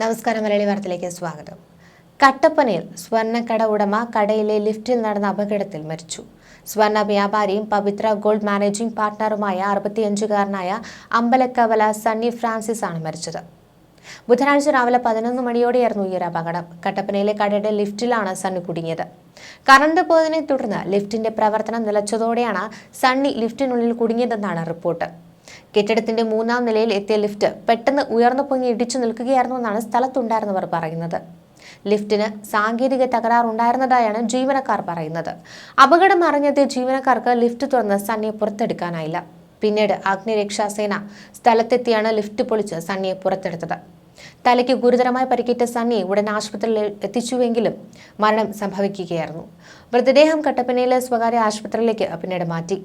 നമസ്കാരം മലയാളി വാർത്തയിലേക്ക് സ്വാഗതം. കട്ടപ്പനയിൽ സ്വർണക്കട ഉടമ കടയിലെ ലിഫ്റ്റിൽ നടന്ന അപകടത്തിൽ മരിച്ചു. സ്വർണ വ്യാപാരിയും പവിത്ര ഗോൾഡ് മാനേജിംഗ് പാർട്ണറുമായ അറുപത്തിയഞ്ചുകാരനായ അമ്പലക്കവല സണ്ണി ഫ്രാൻസിസ് ആണ് മരിച്ചത്. ബുധനാഴ്ച രാവിലെ പതിനൊന്ന് മണിയോടെയായിരുന്നു ഈ ഒരു അപകടം. കട്ടപ്പനയിലെ കടയുടെ ലിഫ്റ്റിലാണ് സണ്ണി കുടുങ്ങിയത്. കറണ്ട് പോയതിനെ തുടർന്ന് ലിഫ്റ്റിന്റെ പ്രവർത്തനം നിലച്ചതോടെയാണ് സണ്ണി ലിഫ്റ്റിനുള്ളിൽ കുടുങ്ങിയതെന്നാണ് റിപ്പോർട്ട്. കെട്ടിടത്തിന്റെ മൂന്നാം നിലയിൽ എത്തിയ ലിഫ്റ്റ് പെട്ടെന്ന് ഉയർന്നു പൊങ്ങി ഇടിച്ചു നിൽക്കുകയായിരുന്നുവെന്നാണ് സ്ഥലത്തുണ്ടായിരുന്നവർ പറയുന്നത്. ലിഫ്റ്റിന് സാങ്കേതിക തകരാറുണ്ടായിരുന്നതായാണ് ജീവനക്കാർ പറയുന്നത്. അപകടം അറിഞ്ഞെത്തിയ ജീവനക്കാർക്ക് ലിഫ്റ്റ് തുറന്ന് സണ്ണിയെ പുറത്തെടുക്കാനായില്ല. പിന്നീട് അഗ്നിരക്ഷാസേന സ്ഥലത്തെത്തിയാണ് ലിഫ്റ്റ് പൊളിച്ച് സണ്ണിയെ പുറത്തെടുത്തത്. തലയ്ക്ക് ഗുരുതരമായി പരിക്കേറ്റ സണ്ണിയെ ഉടൻ ആശുപത്രിയിൽ എത്തിച്ചുവെങ്കിലും മരണം സംഭവിക്കുകയായിരുന്നു. മൃതദേഹം കട്ടപ്പനയിലെ സ്വകാര്യ ആശുപത്രിയിലേക്ക് പിന്നീട് മാറ്റി.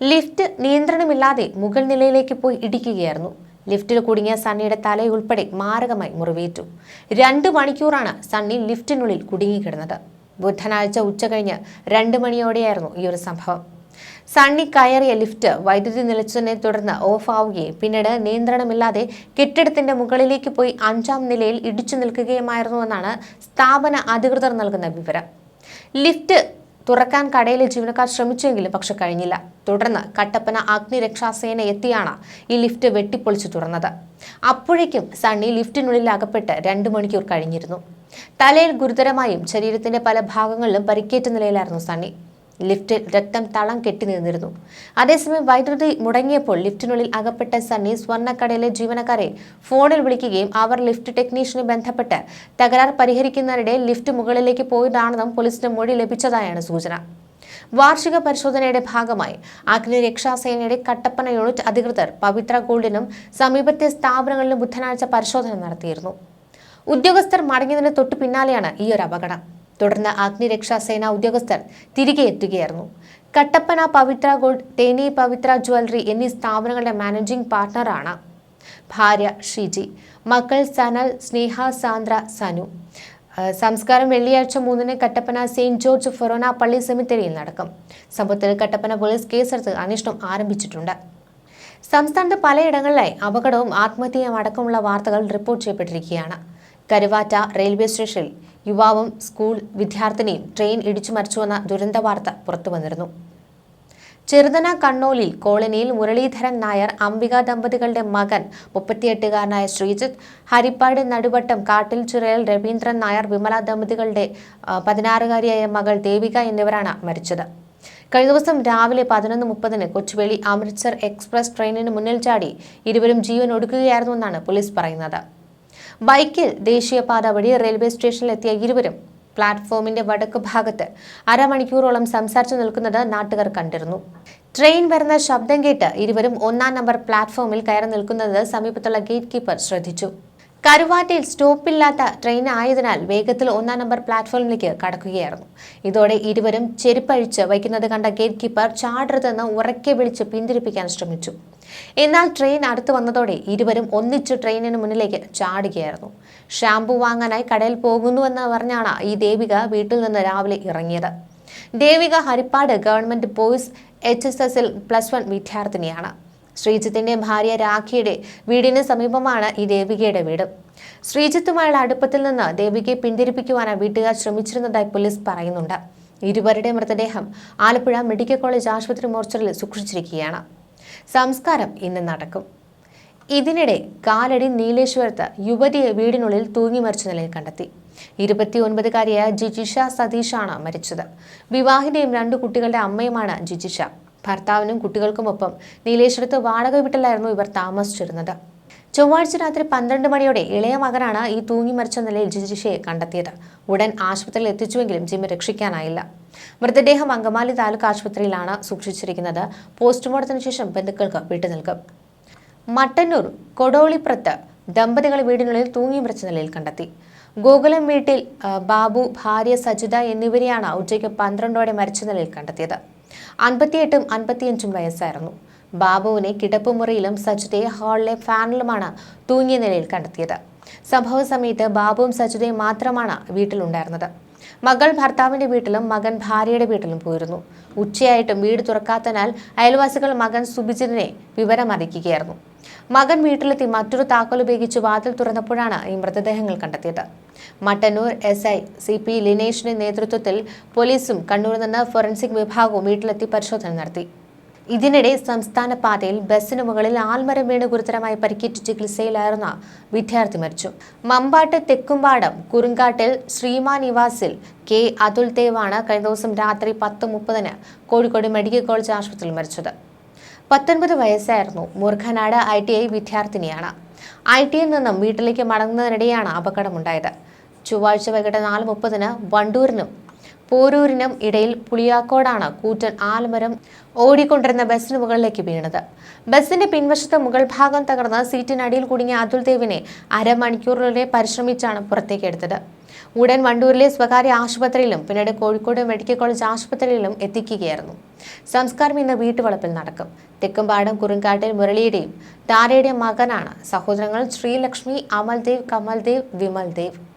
ലിഫ്റ്റ് നിയന്ത്രണമില്ലാതെ മുകൾ നിലയിലേക്ക് പോയി ഇടിക്കുകയായിരുന്നു. ലിഫ്റ്റിൽ കുടുങ്ങിയ സണ്ണിയുടെ തലയുൾപ്പെടെ മാരകമായി മുറിവേറ്റു. രണ്ട് മണിക്കൂറാണ് സണ്ണി ലിഫ്റ്റിനുള്ളിൽ കുടുങ്ങിക്കിടന്നത്. ബുധനാഴ്ച ഉച്ച കഴിഞ്ഞ് രണ്ട് മണിയോടെയായിരുന്നു ഈ ഒരു സംഭവം. സണ്ണി കയറിയ ലിഫ്റ്റ് വൈദ്യുതി നിലച്ചതിനെ തുടർന്ന് ഓഫ് ആവുകയും പിന്നീട് നിയന്ത്രണമില്ലാതെ കെട്ടിടത്തിന്റെ മുകളിലേക്ക് പോയി അഞ്ചാം നിലയിൽ ഇടിച്ചു നിൽക്കുകയുമായിരുന്നുവെന്നാണ് സ്ഥാപന അധികൃതർ നൽകുന്ന വിവരം. ലിഫ്റ്റ് തുറക്കാൻ കടയിലെ ജീവനക്കാർ ശ്രമിച്ചെങ്കിലും പക്ഷെ കഴിഞ്ഞില്ല. തുടർന്ന് കട്ടപ്പന അഗ്നിരക്ഷാസേന എത്തിയാണ് ഈ ലിഫ്റ്റ് വെട്ടിപ്പൊളിച്ചു തുറന്നത്. അപ്പോഴേക്കും സണ്ണി ലിഫ്റ്റിനുള്ളിൽ അകപ്പെട്ട് രണ്ട് മണിക്കൂർ കഴിഞ്ഞിരുന്നു. തലയിൽ ഗുരുതരമായും ശരീരത്തിന്റെ പല ഭാഗങ്ങളിലും പരിക്കേറ്റ നിലയിലായിരുന്നു സണ്ണി. ലിഫ്റ്റിൽ രക്തം തളം കെട്ടി നിന്നിരുന്നു. അതേസമയം വൈദ്യുതി മുടങ്ങിയപ്പോൾ ലിഫ്റ്റിനുള്ളിൽ അകപ്പെട്ട സണ്ണി സ്വർണക്കടയിലെ ജീവനക്കാരെ ഫോണിൽ വിളിക്കുകയും അവർ ലിഫ്റ്റ് ടെക്നീഷ്യനെ ബന്ധപ്പെട്ട് തകരാർ പരിഹരിക്കുന്നതിനിടെ ലിഫ്റ്റ് മുകളിലേക്ക് പോയതാണെന്നും പോലീസിന് മൊഴി ലഭിച്ചതായാണ് സൂചന. വാർഷിക പരിശോധനയുടെ ഭാഗമായി അഗ്നിരക്ഷാസേനയുടെ കട്ടപ്പന യൂണിറ്റ് അധികൃതർ പവിത്ര ഗോൾഡിനും സമീപത്തെ സ്ഥാപനങ്ങളിലും ബുധനാഴ്ച പരിശോധന നടത്തിയിരുന്നു. ഉദ്യോഗസ്ഥർ മടങ്ങിയതിന് തൊട്ടു പിന്നാലെയാണ് ഈ ഒരു അപകടം. തുടർന്ന് അഗ്നിരക്ഷാസേന ഉദ്യോഗസ്ഥർ തിരികെ എത്തുകയായിരുന്നു. കട്ടപ്പന പവിത്ര ഗോൾഡ് തേനി പവിത്ര ജ്വല്ലറി എന്നീ സ്ഥാപനങ്ങളുടെ മാനേജിംഗ് പാർട്ണറാണ് ഭാര്യ ഷിജി. മക്കൾ സനൽ സ്നേഹ സാന്ദ്ര സനു. സംസ്കാരം വെള്ളിയാഴ്ച മൂന്നിന് കട്ടപ്പന സെയിന്റ് ജോർജ് ഫൊറോന പള്ളി സെമിത്തേരിയിൽ നടക്കും. സംഭവത്തിൽ കട്ടപ്പന പോലീസ് കേസെടുത്ത് അന്വേഷണം ആരംഭിച്ചിട്ടുണ്ട്. സംസ്ഥാനത്ത് പലയിടങ്ങളിലായി അപകടവും ആത്മഹത്യയും അടക്കമുള്ള വാർത്തകൾ റിപ്പോർട്ട് ചെയ്യപ്പെട്ടിരിക്കുകയാണ്. കരുവാറ്റ റെയിൽവേ സ്റ്റേഷനിൽ യുവാവും സ്കൂൾ വിദ്യാർത്ഥിനിയും ട്രെയിൻ ഇടിച്ചു മരിച്ചുവെന്ന ദുരന്ത വാർത്ത പുറത്തു വന്നിരുന്നു. ചെറുതന കണ്ണോലിൽ കോളനിയിൽ മുരളീധരൻ നായർ അംബിക ദമ്പതികളുടെ മകൻ മുപ്പത്തിയെട്ടുകാരനായ ശ്രീജിത്ത് ഹരിപ്പാട് നടുവട്ടം കാട്ടിൽ ചുരയൽ രവീന്ദ്രൻ നായർ വിമല ദമ്പതികളുടെ പതിനാറുകാരിയായ മകൾ ദേവിക എന്നിവരാണ് മരിച്ചത്. കഴിഞ്ഞ ദിവസം രാവിലെ പതിനൊന്ന് മുപ്പതിന് കൊച്ചുവേളി അമൃത്സർ എക്സ്പ്രസ് ട്രെയിനിന് മുന്നിൽ ചാടി ഇരുവരും ജീവൻ ഒടുക്കുകയായിരുന്നുവെന്നാണ് പോലീസ് പറയുന്നത്. ബൈക്കിൽ ദേശീയപാത വഴി റെയിൽവേ സ്റ്റേഷനിലെത്തിയ ഇരുവരും പ്ലാറ്റ്ഫോമിന്റെ വടക്ക് ഭാഗത്ത് അരമണിക്കൂറോളം സംസാരിച്ചു നിൽക്കുന്നത് നാട്ടുകാർ കണ്ടിരുന്നു. ട്രെയിൻ വരുന്ന ശബ്ദം കേട്ട് ഇരുവരും ഒന്നാം നമ്പർ പ്ലാറ്റ്ഫോമിൽ കയറി നിൽക്കുന്നത് സമീപത്തുള്ള ഗേറ്റ് കീപ്പർ ശ്രദ്ധിച്ചു. കരുവാറ്റയിൽ സ്റ്റോപ്പില്ലാത്ത ട്രെയിൻ ആയതിനാൽ വേഗത്തിൽ ഒന്നാം നമ്പർ പ്ലാറ്റ്ഫോമിലേക്ക് കടക്കുകയായിരുന്നു. ഇതോടെ ഇരുവരും ചെരുപ്പഴിച്ച് വയ്ക്കുന്നത് കണ്ട ഗേറ്റ് കീപ്പർ ചാടരുതെന്ന് ഉറക്കെ വിളിച്ച് പിന്തിരിപ്പിക്കാൻ ശ്രമിച്ചു. എന്നാൽ ട്രെയിൻ അടുത്തു വന്നതോടെ ഇരുവരും ഒന്നിച്ച് ട്രെയിനിന് മുന്നിലേക്ക് ചാടുകയായിരുന്നു. ഷാമ്പു വാങ്ങാനായി കടയിൽ പോകുന്നുവെന്ന് പറഞ്ഞാണ് ഈ ദേവിക വീട്ടിൽ നിന്ന് രാവിലെ ഇറങ്ങിയത്. Devika Haripad government boys H S എസിൽ പ്ലസ് വൺ വിദ്യാർത്ഥിനിയാണ്. ശ്രീജിത്തിന്റെ ഭാര്യ രാഖിയുടെ വീടിന് സമീപമാണ് ഈ ദേവികയുടെ വീട്. ശ്രീജിത്തുമായുള്ള അടുപ്പത്തിൽ നിന്ന് ദേവികയെ പിന്തിരിപ്പിക്കുവാനാണ് വീട്ടുകാർ ശ്രമിച്ചിരുന്നതായി പോലീസ് പറയുന്നുണ്ട്. ഇരുവരുടെ മൃതദേഹം ആലപ്പുഴ മെഡിക്കൽ കോളേജ് ആശുപത്രി മോർച്ചറിൽ സൂക്ഷിച്ചിരിക്കുകയാണ്. സംസ്കാരം ഇന്ന് നടക്കും. ഇതിനിടെ കാലടി നീലേശ്വരത്ത് യുവതിയെ വീടിനുള്ളിൽ തൂങ്ങി മരിച്ച നിലയിൽ കണ്ടെത്തി. ഇരുപത്തിയൊൻപതുകാരിയായ ജിജിഷ സതീഷാണ് മരിച്ചത്. വിവാഹിതയും രണ്ടു കുട്ടികളുടെ അമ്മയുമാണ് ജിജിഷ. ഭർത്താവിനും കുട്ടികൾക്കുമൊപ്പം നീലേശ്വരത്ത് വാടക വീട്ടിലായിരുന്നു ഇവർ താമസിച്ചിരുന്നത്. ചൊവ്വാഴ്ച രാത്രി പന്ത്രണ്ട് മണിയോടെ ഇളയ മകനാണ് ഈ തൂങ്ങി മരിച്ച നിലയിൽ ജിജിഷയെ കണ്ടെത്തിയത്. ഉടൻ ആശുപത്രിയിൽ എത്തിച്ചുവെങ്കിലും ജിമ്മി രക്ഷിക്കാനായില്ല. മൃതദേഹം അങ്കമാലി താലൂക്ക് ആശുപത്രിയിലാണ് സൂക്ഷിച്ചിരിക്കുന്നത്. പോസ്റ്റ്മോർട്ടത്തിന് ശേഷം ബന്ധുക്കൾക്ക് വിട്ടുനൽകും മട്ടന്നൂർ കൊടോളിപ്രത്ത് ദമ്പതികളെ വീടിനുള്ളിൽ തൂങ്ങി മരിച്ച നിലയിൽ കണ്ടെത്തി. ഗോകുലം വീട്ടിൽ ബാബു ഭാര്യ സജിത എന്നിവരെയാണ് ഉച്ചയ്ക്ക് പന്ത്രണ്ടോടെ മരിച്ച നിലയിൽ കണ്ടെത്തിയത്. അൻപത്തിയെട്ടും അൻപത്തിയഞ്ചും വയസ്സായിരുന്നു. ബാബുവിനെ കിടപ്പുമുറിയിലും സജിതയെ ഹാളിലെ ഫാനിലുമാണ് തൂങ്ങിയ നിലയിൽ കണ്ടെത്തിയത്. സംഭവ സമയത്ത് ബാബുവും സജിതയും മാത്രമാണ് വീട്ടിലുണ്ടായിരുന്നത്. മകൾ ഭർത്താവിന്റെ വീട്ടിലും മകൻ ഭാര്യയുടെ വീട്ടിലും പോയിരുന്നു. ഉച്ചയായിട്ടും വീട് തുറക്കാത്തതിനാൽ അയൽവാസികൾ മകൻ സുബിജിനെ വിവരം അറിയിക്കുകയായിരുന്നു മകൻ വീട്ടിലെത്തി മറ്റൊരു താക്കോൽ ഉപയോഗിച്ച് വാതിൽ തുറന്നപ്പോഴാണ് ഈ മൃതദേഹങ്ങൾ കണ്ടെത്തിയത്. Mattannur S I C P ലിനേഷിന്റെ നേതൃത്വത്തിൽ പോലീസും കണ്ണൂരിൽ നിന്ന് ഫോറൻസിക് വിഭാഗവും വീട്ടിലെത്തി പരിശോധന നടത്തി. ഇതിനിടെ സംസ്ഥാന പാതയിൽ ബസ്സിന് മുകളിൽ ആൽമരം വീണ് ഗുരുതരമായി പരിക്കേറ്റ് ചികിത്സയിലായിരുന്ന വിദ്യാർത്ഥി മരിച്ചു. മമ്പാട്ട് തെക്കുംപാടം കുറുങ്കാട്ടിൽ ശ്രീമാ നിവാസിൽ കെ അതുൽ ദേവാണ് കഴിഞ്ഞ ദിവസം രാത്രി പത്ത് മുപ്പതിന് കോഴിക്കോട് മെഡിക്കൽ കോളേജ് ആശുപത്രിയിൽ മരിച്ചത്. പത്തൊൻപത് വയസ്സായിരുന്നു മൂർഖനാട് ഐ ടി ഐ വിദ്യാർത്ഥിനിയാണ്. ഐ ടി ഐയിൽ നിന്നും വീട്ടിലേക്ക് മടങ്ങുന്നതിനിടെയാണ് അപകടമുണ്ടായത്. ചൊവ്വാഴ്ച വൈകിട്ട് നാല് മുപ്പതിന് വണ്ടൂരിനും പോരൂരിനും ഇടയിൽ പുളിയാക്കോടാണ് കൂറ്റൻ ആൽമരം ഓടിക്കൊണ്ടിരുന്ന ബസ്സിന് മുകളിലേക്ക് വീണത്. ബസ്സിന്റെ പിൻവശത്ത് മുകൾ ഭാഗം തകർന്ന് സീറ്റിനടിയിൽ കുടുങ്ങിയ അതുൽ ദേവിനെ അരമണിക്കൂറിലെ പരിശ്രമിച്ചാണ് പുറത്തേക്ക് എടുത്തത്. ഉടൻ വണ്ടൂരിലെ സ്വകാര്യ ആശുപത്രിയിലും പിന്നീട് കോഴിക്കോട് മെഡിക്കൽ കോളേജ് ആശുപത്രിയിലും എത്തിക്കുകയായിരുന്നു. സംസ്കാരം ഇന്ന് വീട്ടുവളപ്പിൽ നടക്കും. തെക്കുംപാടം കുറുങ്കാട്ടിൽ മുരളിയുടെയും താരയുടെയും മകനാണ് സഹോദരങ്ങൾ ശ്രീലക്ഷ്മി അമൽദേവ് കമൽദേവ് വിമൽദേവ്.